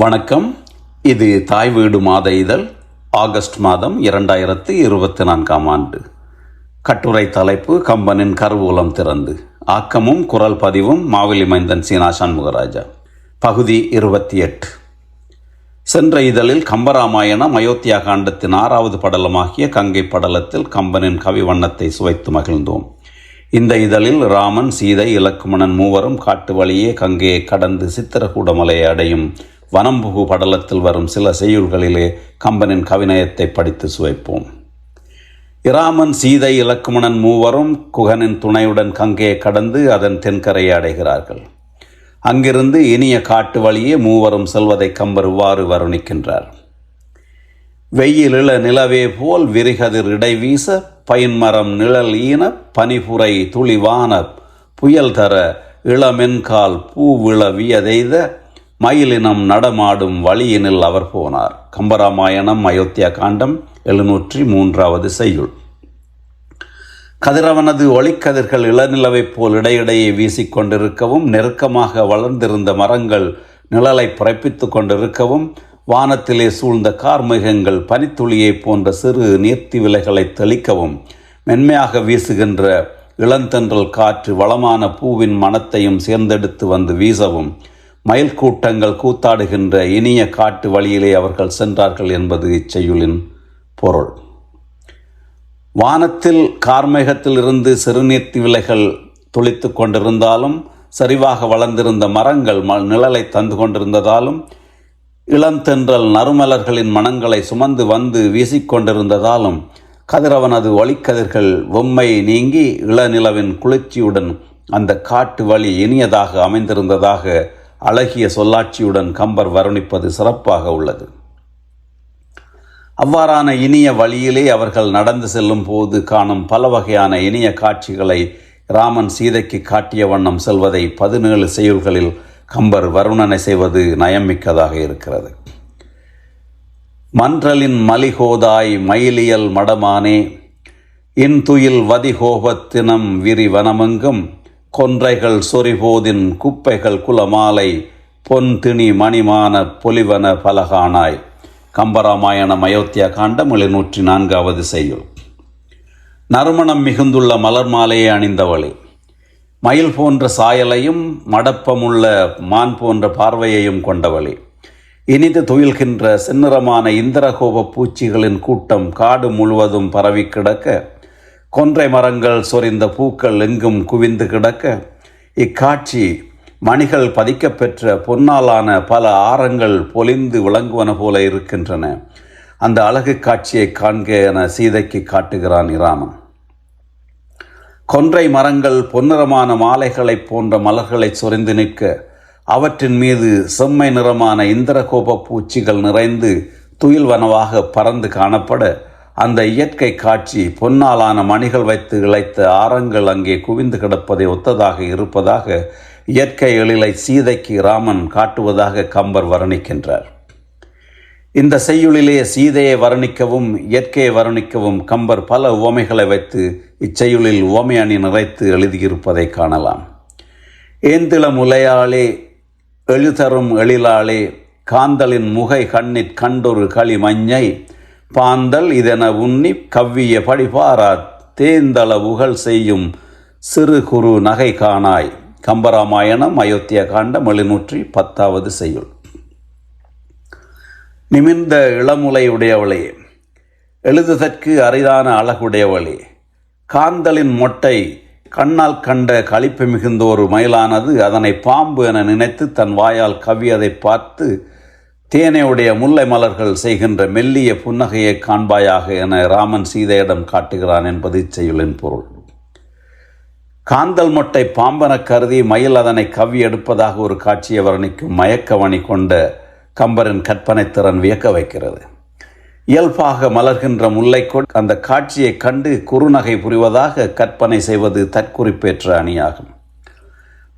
வணக்கம். இது தாய் வீடு மாத இதழ் ஆகஸ்ட் மாதம் இரண்டாயிரத்து இருபத்தி நான்காம் ஆண்டு. கட்டுரை தலைப்பு கம்பனின் கருவூலம் திறந்து. ஆக்கமும் குரல் பதிவும் மாவெளி மைந்தன் சீனா சண்முகராஜா பகுதி இருபத்தி எட்டு சென்ற இதழில் கம்பராமாயணம் அயோத்தியா காண்டத்தின் ஆறாவது படலமாகிய கங்கை படலத்தில் கம்பனின் கவி வண்ணத்தை சுவைத்து மகிழ்ந்தோம். இந்த இதழில் ராமன் சீதை இலக்குமணன் மூவரும் காட்டு வழியே கங்கையை கடந்து சித்திரகூடமலையை அடையும் வனம்புகு படலத்தில் வரும் சில செய்யுள்களிலே கம்பனின் கவிநயத்தை படித்து சுவைப்போம். இராமன் சீதை இலக்குமணன் மூவரும் குகனின் துணையுடன் கங்கையை கடந்து அதன் தென்கரையை அடைகிறார்கள். அங்கிருந்து இனிய காட்டு வழியே மூவரும் செல்வதை கம்பர் இவ்வாறு வருணிக்கின்றார். வெயிலிள நிலவே போல் விரிகதிர் இடை வீச நிழல் ஈன பனிபுரை துளிவான புயல் தர இளமென்கால் பூவிள வியதெய்த மயிலினம் நடமாடும் வழியினில் அவர் போனார். கம்பராமாயணம் அயோத்தியா காண்டம் எழுநூற்றி மூன்றாவது செய்யுள். கதிரவனது ஒளிக்கதிர்கள் இளநிலவைப் போல் இடையிடையே வீசிக்கொண்டிருக்கவும் நெருக்கமாக வளர்ந்திருந்த மரங்கள் நிழலை பிறப்பித்து கொண்டிருக்கவும் வானத்திலே சூழ்ந்த கார்மேகங்கள் பனித்துளியைப் போன்ற சிறு நீர்த்தி விலைகளை தெளிக்கவும் மென்மையாக வீசுகின்ற இளந்தென்றல் காற்று வளமான பூவின் மனத்தையும் சேர்ந்தெடுத்து வந்து வீசவும் மயில் கூட்டங்கள் கூத்தாடுகின்ற இனிய காட்டு வழியிலே அவர்கள் சென்றார்கள் என்பது இச்செய்யுளின் பொருள். வானத்தில் கார்மேகத்தில் இருந்து சிறுநீர்த்தி விலைகள் துளித்து கொண்டிருந்தாலும் சரிவாக வளர்ந்திருந்த மரங்கள் ம நிழலை தந்து கொண்டிருந்ததாலும் இளந்தென்றல் நறுமலர்களின் மனங்களை சுமந்து வந்து வீசிக்கொண்டிருந்ததாலும் கதிரவனது ஒளிக்கதிர்கள் வெம்மை நீங்கி இளநிலவின் குளிர்ச்சியுடன் அந்த காட்டு வழி இனியதாக அமைந்திருந்ததாக அழகிய சொல்லாட்சியுடன் கம்பர் வருணிப்பது சிறப்பாக உள்ளது. அவ்வாறான இனிய வழியிலே அவர்கள் நடந்து செல்லும் போது காணும் பல வகையான இனிய காட்சிகளை ராமன் சீதைக்கு காட்டிய வண்ணம் செல்வதை பதினேழு செயல்களில் கம்பர் வருணனை செய்வது நயமிக்கதாக இருக்கிறது. மன்றலின் மலிகோதாய் மயிலியல் மடமானே இன்துயில் வதிகோபத்தினம் விரிவனமெங்கும் கொன்றைகள் சொரிபோதின் குப்பைகள் குலமாலை பொன் திணி மணிமான பொலிவன பலகானாய். கம்பராமாயணம் அயோத்தியா காண்டம் எழுநூற்றி நான்காவது செய்யுள். நறுமணம் மிகுந்துள்ள மலர் மாலையை அணிந்தவளே. மயில் போன்ற சாயலையும் மடப்பமுள்ள மான் போன்ற பார்வையையும் கொண்டவளே. இனிது துயில்கின்ற செந்நிறமான இந்திரகோப பூச்சிகளின் கூட்டம் காடு முழுவதும் பரவி கிடக்க கொன்றை மரங்கள் சொரிந்த பூக்கள் எங்கும் குவிந்து கிடக்க இக்காட்சி மணிகள் பதிக்கப்பெற்ற பொன்னாலான பல ஆரங்கள் பொலிந்து விளங்குவன போல இருக்கின்றன. அந்த அழகு காட்சியை காண்க என சீதைக்கு காட்டுகிறான் இராமன். கொன்றை மரங்கள் பொன்னிறமான மாலைகளைப் போன்ற மலர்களை சொரிந்து நிற்க அவற்றின் மீது செம்மை நிறமான இந்திரகோப பூச்சிகள் நிறைந்து துயில்வனவாக பறந்து காணப்பட அந்த இயற்கை காட்சி பொன்னாலான மணிகள் வைத்து இழைத்த ஆரங்கள் அங்கே குவிந்து கிடப்பதை ஒத்ததாக இருப்பதாக இயற்கை எழிலை சீதைக்கு ராமன் காட்டுவதாக கம்பர் வர்ணிக்கின்றார். இந்த செய்யுளிலே சீதையை வர்ணிக்கவும் இயற்கையை வர்ணிக்கவும் கம்பர் பல உவமைகளை வைத்து இச்செயுளில் உவமை அணி நிறைத்து எழுதியிருப்பதை காணலாம். ஏந்திள முலையாளே எழுதரும் எழிலாளே காந்தலின் முகை கண்ணிற் கண்டொரு களி மஞ்சை பாந்தல் இதென உண்ணி கவ்விய படிபாரா தேந்தள உகழ் செய்யும் சிறு குறு நகை காணாய். கம்பராமாயணம் அயோத்தியா காண்டம் எழுநூற்றி பத்தாவது செய்யுள். நிமிர்ந்த இளமுலையுடையவளே எழுதுதற்கு அரிதான அழகுடையவளே காந்தலின் மொட்டை கண்ணால் கண்ட களிப்பு மிகுந்த ஒரு மயிலானது அதனை பாம்பு என நினைத்து தன் வாயால் கவ்வியதை பார்த்து தேனையுடைய முல்லை மலர்கள் செய்கின்ற மெல்லிய புன்னகையை காண்பாயாக என ராமன் சீதையிடம் காட்டுகிறான் என்பது இச்செயலின் பொருள். காந்தல் மொட்டை பாம்பன கருதி மயில் அதனை கவ்வி எடுப்பதாக ஒரு காட்சியை வர்ணிக்கும் மயக்கவணி கொண்ட கம்பரின் கற்பனை திறன் வியக்க வைக்கிறது. இயல்பாக மலர்கின்ற முல்லைக்கொட் அந்த காட்சியை கண்டு குறுநகை புரிவதாக கற்பனை செய்வது தற்குறிப்பேற்ற அணியாகும்.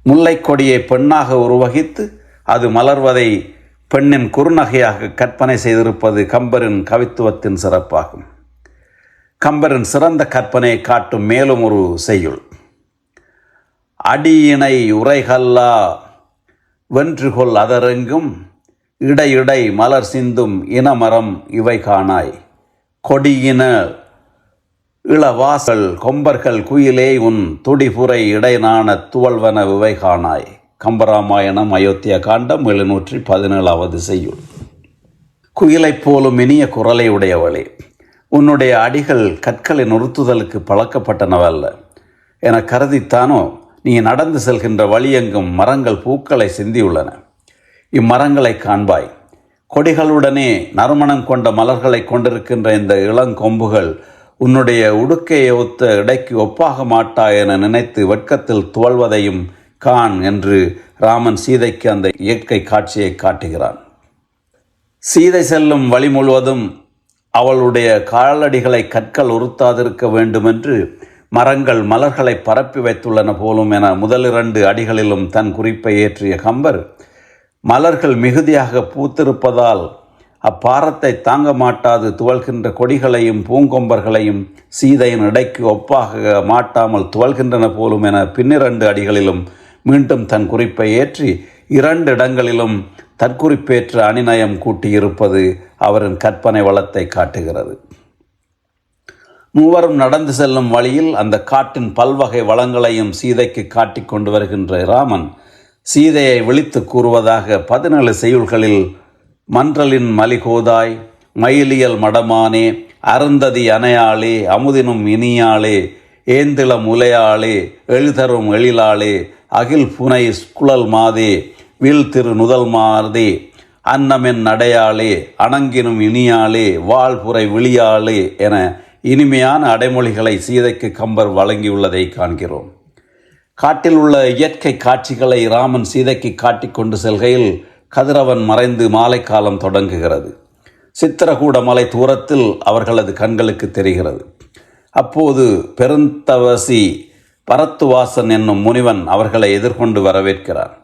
முல்லைக்கொடியை பெண்ணாக உருவகித்து அது மலர்வதை பெண்ணின் குறுநகையாக கற்பனை செய்திருப்பது கம்பரின் கவித்துவத்தின் சிறப்பாகும். கம்பரின் சிறந்த கற்பனையை காட்டும் மேலும் ஒரு செய்யுள். அடியினை உரைகல்லா வென்றுகொள் அதரெங்கும் இடையிடை மலர் சிந்தும் இனமரம் இவை காணாய் கொடியின இளவாசல் கொம்பர்கள் குயிலே உன் துடிபுரை இடைநாண துவல்வன இவை காணாய் கம்பராமாயணம் அயோத்தியா காண்டம் எழுநூற்றி பதினேழாவது செய்யுள். குயிலைப் போலும் இனிய குரலை உடையவளே உன்னுடைய அடிகள் கற்களை நொறுத்துதலுக்கு பழக்கப்பட்டனவல்ல என கருதித்தானோ நீ நடந்து செல்கின்ற வழியெங்கும் மரங்கள் பூக்களை சிந்தியுள்ளன. இம்மரங்களை காண்பாய். கொடிகளுடனே நறுமணம் கொண்ட மலர்களை கொண்டிருக்கின்ற இந்த இளங்கொம்புகள் உன்னுடைய உடுக்கையை ஒத்த இடைக்கு ஒப்பாக மாட்டா என நினைத்து வெட்கத்தில் துவள்வதையும் கான் என்று ராமன் சீதைக்கு அந்த இயற்கை காட்சியை காட்டுகிறான். சீதை செல்லும் வழி முழுவதும் அவளுடைய காலடிகளை கற்கள் உறுத்தாதிருக்க வேண்டுமென்று மரங்கள் மலர்களை பரப்பி வைத்துள்ளன போலும் என முதலிரண்டு அடிகளிலும் தன் குறிப்பை ஏற்றிய கம்பர் மலர்கள் மிகுதியாக பூத்திருப்பதால் அப்பாரத்தை தாங்க மாட்டாது துவல்கின்ற கொடிகளையும் பூங்கொம்பர்களையும் சீதையின் இடைக்கு ஒப்பாக மாட்டாமல் துவல்கின்றன போலும் என பின்னிரண்டு அடிகளிலும் மீண்டும் தன் குறிப்பை ஏற்றி இரண்டு இடங்களிலும் தற்குறிப்பேற்ற அணிநயம் கூட்டியிருப்பது அவரின் கற்பனை வளத்தை காட்டுகிறது. மூவரும் நடந்து செல்லும் வழியில் அந்த காட்டின் பல்வகை வளங்களையும் சீதைக்கு காட்டிக் கொண்டு வருகின்ற ராமன் சீதையை விழித்து கூறுவதாக பதினேழு செய்யுள்களில் மன்றலின் மலிகோதாய் மயிலியல் மடமானே அருந்ததி அணையாளே அமுதினும் இனியாளே ஏந்தில முலையாளே எழுதரும் எழிலாளே அகில் புனை குழல் மாதே வில் திரு நுதல் மாதே அன்னமென் நடையாளே அணங்கினும் இனியாளே வாழ்புரை விழியாளே என இனிமையான அடைமொழிகளை சீதைக்கு கம்பர் வழங்கியுள்ளதை காண்கிறோம். காட்டில் உள்ள இயற்கை காட்சிகளை ராமன் சீதைக்கு காட்டிக்கொண்டு செல்கையில் கதிரவன் மறைந்து மாலை காலம் தொடங்குகிறது. சித்திரகூட மலை தூரத்தில் அவர்களது கண்களுக்கு தெரிகிறது. அப்போது பெருந்தவசி பரத்துவாசன் என்னும் முனிவன் அவர்களை எதிர்கொண்டு வரவேற்கிறான்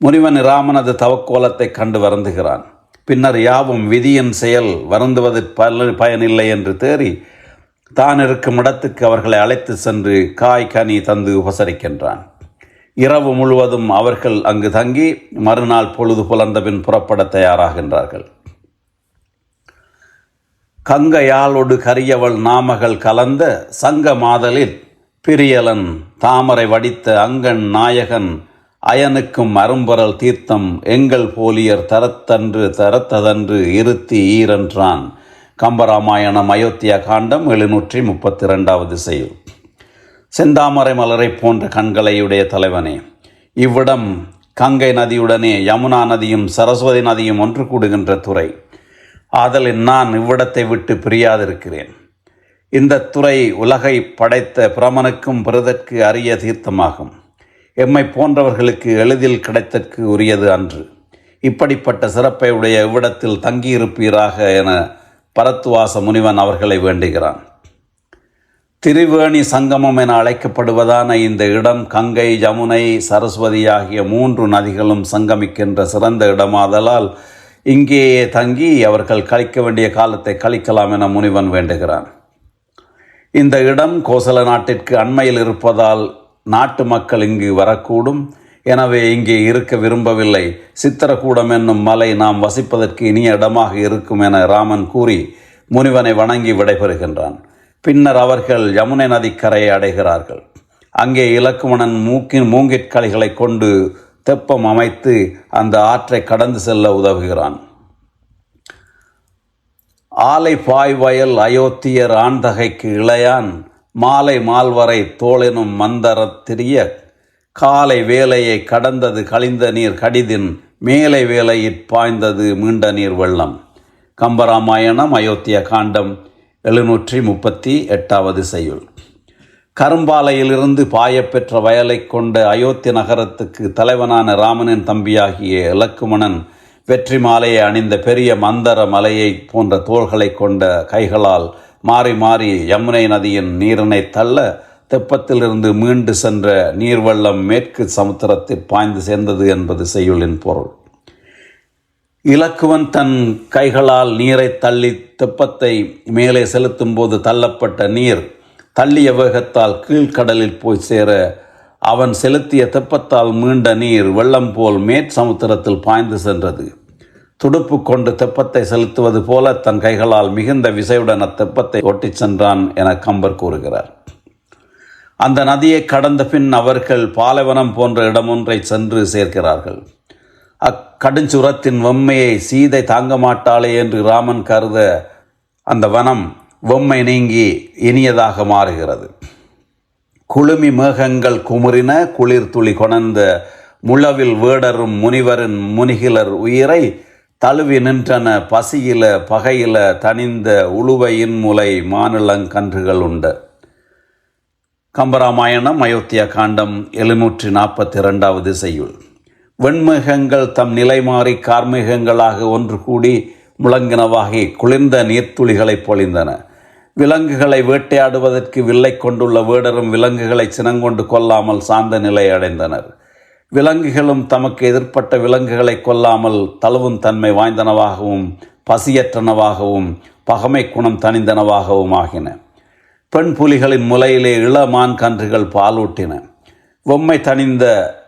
முனிவன் ராமனது தவக்கோலத்தை கண்டு வருந்துகிறான். பின்னர் யாவும் விதியின் செயல் வருந்துவது பயனில்லை என்று தேறி தான் இருக்கும் இடத்துக்கு அவர்களை அழைத்து சென்று காய் கனி தந்து உபசரிக்கின்றான். இரவு முழுவதும் அவர்கள் அங்கு தங்கி மறுநாள் பொழுது புலர்ந்தபின் புறப்பட தயாராகின்றார்கள். கங்கையாளொடு கரியவள் நாமகள் கலந்த சங்க மாதலில் பிரியலன் தாமரை வடித்த அங்கன் நாயகன் அயனுக்கும் அரும்பரல் தீர்த்தம் எங்கள் போலியர் தரத்தன்று தரத்ததன்று இருத்தி ஈரன்றான். கம்பராமாயணம் அயோத்தியா காண்டம் எழுநூற்றி முப்பத்தி ரெண்டாவது செயல் செந்தாமரை மலரை போன்ற கண்களையுடைய தலைவனே இவ்விடம் கங்கை நதியுடனே யமுனா நதியும் சரஸ்வதி நதியும் ஒன்று கூடுகின்ற துறை. ஆதலின் நான் இவ்விடத்தை விட்டு பிரியாதிருக்கிறேன். இந்த துறை உலகை படைத்த பிரமனுக்கும் பிரதற்கு அரிய தீர்த்தமாகும். எம்மை போன்றவர்களுக்கு எளிதில் கிடைத்தற்கு உரியது அன்று. இப்படிப்பட்ட சிறப்பை உடைய இவ்விடத்தில் தங்கியிருப்பீராக என பரத்துவாச முனிவன் அவர்களை வேண்டுகிறான். திரிவேணி சங்கமம் என அழைக்கப்படுவதான இந்த இடம் கங்கை ஜமுனை சரஸ்வதி ஆகிய மூன்று நதிகளும் சங்கமிக்கின்ற சிறந்த இடமாதலால் இங்கேயே தங்கி அவர்கள் கழிக்க வேண்டிய காலத்தை கழிக்கலாம் என முனிவன் வேண்டுகிறான். இந்த இடம் கோசல நாட்டிற்கு அண்மையில் இருப்பதால் நாட்டு மக்கள் இங்கு வரக்கூடும். எனவே இங்கே இருக்க விரும்பவில்லை. சித்திரக்கூடம் என்னும் மலை நாம் வசிப்பதற்கு இனிய இடமாக இருக்கும் என ராமன் கூறி முனிவனை வணங்கி விடைபெறுகின்றான். பின்னர் அவர்கள் யமுனை நதிக்கரையை அடைகிறார்கள். அங்கே இலக்குமணன் மூக்கின் மூங்கிற்கலைகளை கொண்டு தெப்பம் அமைத்து அந்த ஆற்றை கடந்து செல்ல உதவுகிறான். ஆலை பாய்வயல் அயோத்தியர் ஆண்தகைக்கு இளையான் மாலை மால்வரை தோளெனும் மந்தரத்திரிய காலை வேலையை கடந்தது கழிந்த நீர் கடிதின் மேலை வேலையிற் பாய்ந்தது மீண்ட நீர் வெள்ளம். கம்பராமாயணம் அயோத்திய காண்டம் எழுநூற்றி முப்பத்தி எட்டாவது செய்யுள். கரும்பாலையிலிருந்து பாயப்பெற்ற வயலை கொண்ட அயோத்தி நகரத்துக்கு தலைவனான ராமனின் தம்பியாகிய இலக்குமணன் வெற்றி மாலையை அணிந்த பெரிய மந்தர மலையை போன்ற தோள்களை கொண்ட கைகளால் மாறி மாறி யமுனை நதியின் நீரினை தள்ள தெப்பத்திலிருந்து மீண்டு சென்ற நீர்வெள்ளம் மேற்கு சமுத்திரத்தில் பாய்ந்து சேர்ந்தது என்பது செய்யுளின் பொருள். இலக்குவன் தன் கைகளால் நீரை தள்ளி தெப்பத்தை மேலே செலுத்தும் போது தள்ளப்பட்ட நீர் தள்ளிய வேகத்தால் கீழ்கடலில் போய் சேர அவன் செலுத்திய தெப்பத்தால் மீண்ட நீர் வெள்ளம் போல் மேற் சமுத்திரத்தில் பாய்ந்து சென்றது. துடுப்பு கொண்டு தெப்பத்தை செலுத்துவது போல தன் கைகளால் மிகுந்த விசையுடன் அத்தெப்பத்தை ஒட்டிச் சென்றான் என கம்பர் கூறுகிறார். அந்த நதியை கடந்த பின் அவர்கள் பாலைவனம் போன்ற இடமொன்றை சென்று சேர்க்கிறார்கள். அக்கடுஞ்சுரத்தின் வெம்மையை சீதை தாங்க மாட்டாளே என்று ராமன் கருத அந்த வனம் வெம்மை நீங்கி இனியதாக மாறுகிறது. குளுமி மேகங்கள் குமுறின குளிர் துளி கொணர்ந்த முழவில் வேடரும் முனிவரின் முனிகிலர் உயிரை தழுவி நின்றன பசியில பகையில தனிந்த உழுவையின் முலை மாநிலங்கன்றுகள் உண்டு. கம்பராமாயணம் அயோத்தியா காண்டம் எழுநூற்றி நாற்பத்தி இரண்டாவது செய்யுள். வெண்மேகங்கள் தம் நிலை மாறி கார்மேகங்களாக ஒன்று கூடி முழங்கினவாகி குளிர்ந்த நீர்த்துளிகளை பொழிந்தன. விலங்குகளை வேட்டையாடுவதற்கு வில்லை கொண்டுள்ள வேடரும் விலங்குகளை சினங்கொண்டு கொல்லாமல் சார்ந்த நிலை அடைந்தனர். விலங்குகளும் தமக்கு எதிர்ப்பட்ட விலங்குகளை கொல்லாமல் தழுவும் தன்மை வாய்ந்தனவாகவும் பசியற்றனவாகவும் பகமை குணம் தனிந்தனவாகவும் ஆகின. பெண் புலிகளின் முலையிலே இளமான் கன்றுகள் பாலூட்டின. பொம்மை தணிந்த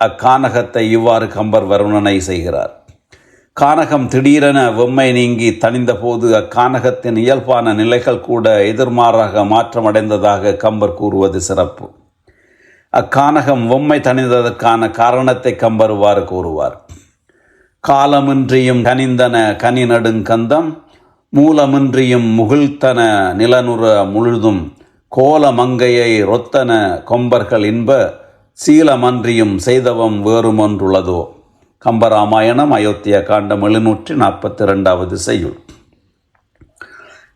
அக்கானகத்தை இவ்வாறு கம்பர் வருணனை செய்கிறார். கானகம் திடீரென வெம்மை நீங்கி தணிந்தபோது அக்கானகத்தின் இயல்பான நிலைகள் கூட எதிர்மாறாக மாற்றமடைந்ததாக கம்பர் கூறுவது சிறப்பு. அக்கானகம் வெம்மை தணிந்ததற்கான காரணத்தை கம்பருவாறு கூறுவார். காலமின்றியும் கனிந்தன கனி நடுங்கந்தம் மூலமின்றியும் முகிழ்த்தன நிலனுற முழுதும் கோல மங்கையை ரொத்தன கொம்பர்கள் இன்ப சீலமன்றியும் செய்தவம் வேறுமொன்றுள்ளதோ கம்பராமாயணம் அயோத்தியா காண்டம் எழுநூற்றி நாற்பத்தி ரெண்டாவது செய்யுள்.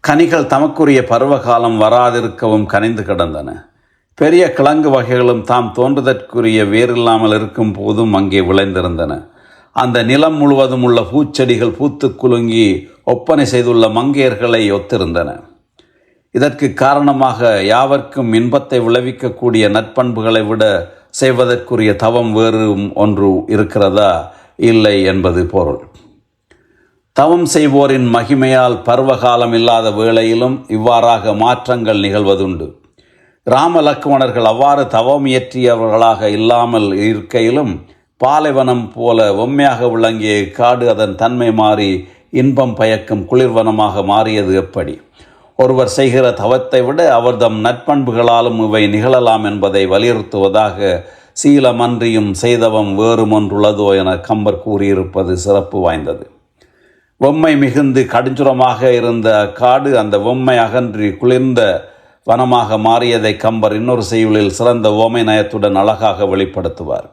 கனிகள் தமக்குரிய பருவகாலம் வராதிருக்கவும் கனிந்து கிடந்தன. பெரிய கிழங்கு வகைகளும் தாம் தோன்றுதற்குரிய வேறில்லாமல் இருக்கும் போதும் அங்கே விளைந்திருந்தன. அந்த நிலம் முழுவதும் உள்ள பூச்செடிகள் பூத்து குலுங்கி ஒப்பனை செய்துள்ள மங்கையர்களை ஒத்திருந்தன. இதற்கு காரணமாக யாவர்க்கும் இன்பத்தை விளைவிக்கக்கூடிய நற்பண்புகளை விட செய்வதற்குரிய தவம் வேறு ஒன்று இருக்கிறதா? இல்லை என்பது பொருள். தவம் செய்வோரின் மகிமையால் பருவகாலம் இல்லாத வேளையிலும் இவ்வாறாக மாற்றங்கள் நிகழ்வதுண்டு. ராம லக்குமணர்கள் அவ்வாறு தவம் இயற்றியவர்களாக இல்லாமல் இருக்கையிலும் பாலைவனம் போல உண்மையாக விளங்கிய காடு அதன் தன்மை மாறி இன்பம் பயக்கும் குளிர்வனமாக மாறியது எப்படி? ஒருவர் செய்கிற தவத்தை விட அவர்தம் நற்பண்புகளாலும் இவை நிகழலாம் என்பதை வலியுறுத்துவதாக சீலமன்றியும் செய்தவம் வேறுமொன்றுள்ளதோ என கம்பர் கூறியிருப்பது சிறப்பு வாய்ந்தது. வெம்மை மிகுந்து கடுஞ்சுரமாக இருந்த காடு அந்த வெம்மை அகன்றி குளிர்ந்த வனமாக மாறியதை கம்பர் இன்னொரு செய்யுளில் சிறந்த ஓமை நயத்துடன் அழகாக வெளிப்படுத்துவார்.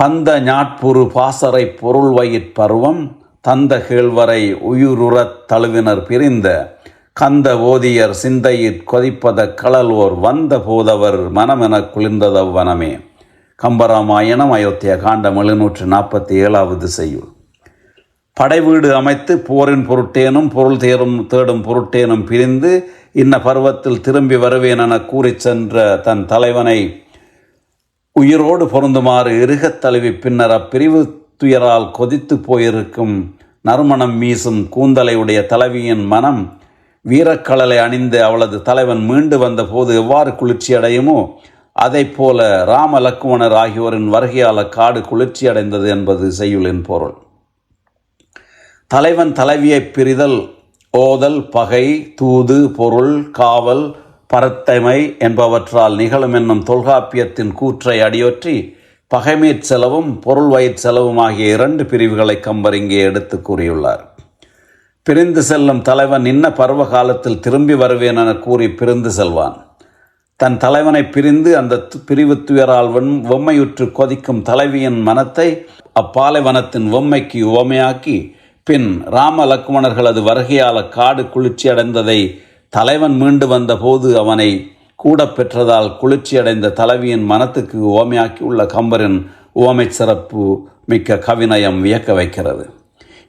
பந்த ஞாட்புரு பாசறை பொருள் வயிற் பருவம் தந்த கேழ்வரை உயிருறத் தழுவினர் பிரிந்த கந்த ஓதியர் சிந்தையிற் கொதிப்பத கழல்வோர் வந்த போதவர் மனமெனக் குளிர்ந்ததவ் வனமே கம்பராமாயணம் அயோத்தியா காண்டம் எழுநூற்று நாற்பத்தி ஏழாவது செய்யுள். படைவீடு அமைத்து போரின் பொருட்டேனும் பொருள் தேரும் தேடும் பொருட்டேனும் பிரிந்து இன்ன பருவத்தில் திரும்பி வருவேன் என கூறிச் சென்ற தன் தலைவனை உயிரோடு பொருந்துமாறு இருகத் தழுவி பின்னர் அப்பிரிவு துயரால் கொதித்து போயிருக்கும் நறுமணம் மீசும் கூந்தலை உடைய தலைவியின் மனம் வீரக்கடலை அணிந்து அவளது தலைவன் மீண்டு வந்தபோது எவ்வாறு குளிர்ச்சி அடையுமோ அதைப் போல ராம லக்குமணர் ஆகியோரின் வருகையால் காடு குளிர்ச்சி அடைந்தது என்பது செய்யுளின் பொருள். தலைவன் தலைவியை பிரிதல் ஓதல் பகை தூது பொருள் காவல் பரத்தைமை என்பவற்றால் நிகழும் என்னும் தொல்காப்பியத்தின் கூற்றை அடியொற்றி பகைமீர் செலவும் பொருள் வயிற் செலவும் ஆகிய இரண்டு பிரிவுகளை கம்பர் இங்கே எடுத்து கூறியுள்ளார். பிரிந்து செல்லும் தலைவன் இன்ன பருவ காலத்தில் திரும்பி வருவேன் என கூறி பிரிந்து செல்வான். தன் தலைவனை பிரிந்து அந்த பிரிவு துயரால் வெண் வெம்மையுற்று கொதிக்கும் தலைவியின் மனத்தை அப்பாலைவனத்தின் வெம்மைக்கு உவமையாக்கி பின் ராம லக்மணர்களது வருகையால காடு குளிர்ச்சி அடைந்ததை தலைவன் மீண்டு வந்தபோது அவனை கூட பெற்றதால் குளிர்ச்சியடைந்த தலைவியின் மனத்துக்கு உவமையாக்கியுள்ள கம்பரின் உவமை சிறப்பு மிக்க கவிநயம் வியக்க வைக்கிறது.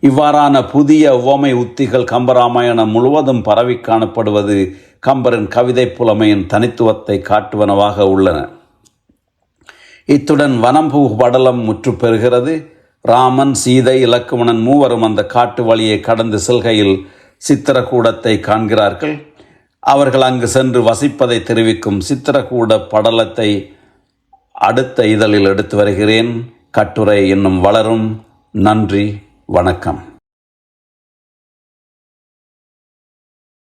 இவ்வாறான புதிய உவமை உத்திகள் கம்பராமாயணம் முழுவதும் பரவி காணப்படுவது கம்பரின் கவிதை புலமையின் தனித்துவத்தை காட்டுவனவாக உள்ளன. இத்துடன் வனம்பூ படலம் முற்று பெறுகிறது. ராமன் சீதை இலக்குமணன் மூவரும் அந்த காட்டு வழியை கடந்து செல்கையில் சித்திரக்கூடத்தை காண்கிறார்கள். அவர்கள் அங்கு சென்று வசிப்பதை தெரிவிக்கும் சித்திரக்கூட படலத்தை அடுத்த இதழில் எடுத்து வருகிறேன். கட்டுரை இன்னும் வளரும். நன்றி. வணக்கம்.